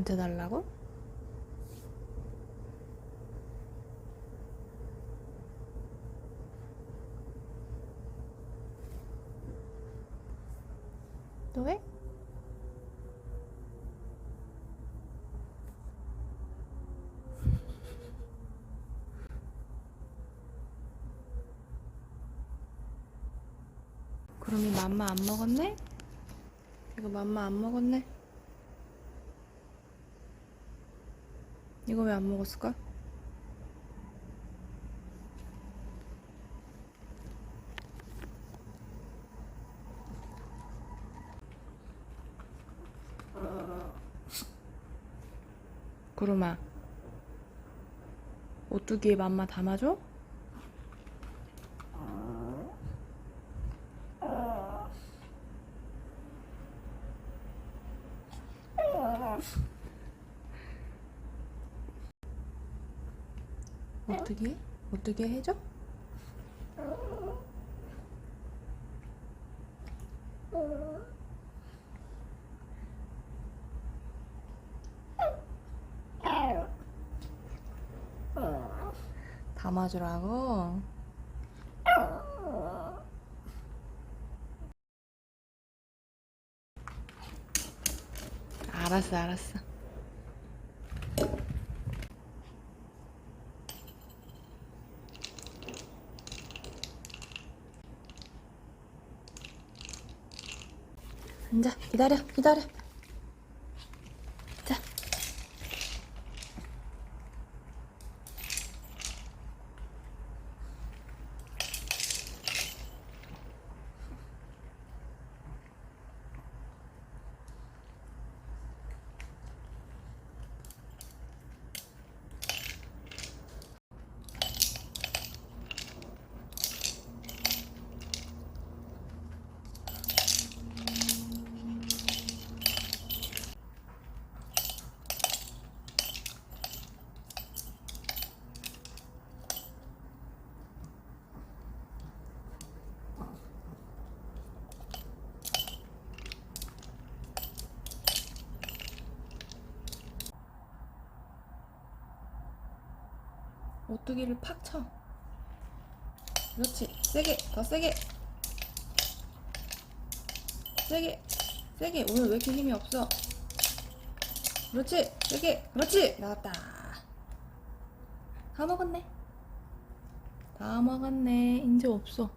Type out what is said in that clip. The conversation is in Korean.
만져달라고? 또 해? 그럼 이 맘마 안 먹었네? 이거 맘마 안 먹었네? 이거 왜 안 먹었을까? 구름아 오뚜기에 맘마 담아줘? 어떻게? 어떻게 해줘? 담아주라고? 알았어, 알았어. 앉아, 기다려, 기다려. 오뚜기를 팍 쳐. 그렇지. 세게, 더 세게. 세게, 세게. 오늘 왜 이렇게 힘이 없어? 그렇지. 세게. 그렇지. 나왔다. 다 먹었네. 다 먹었네. 이제 없어.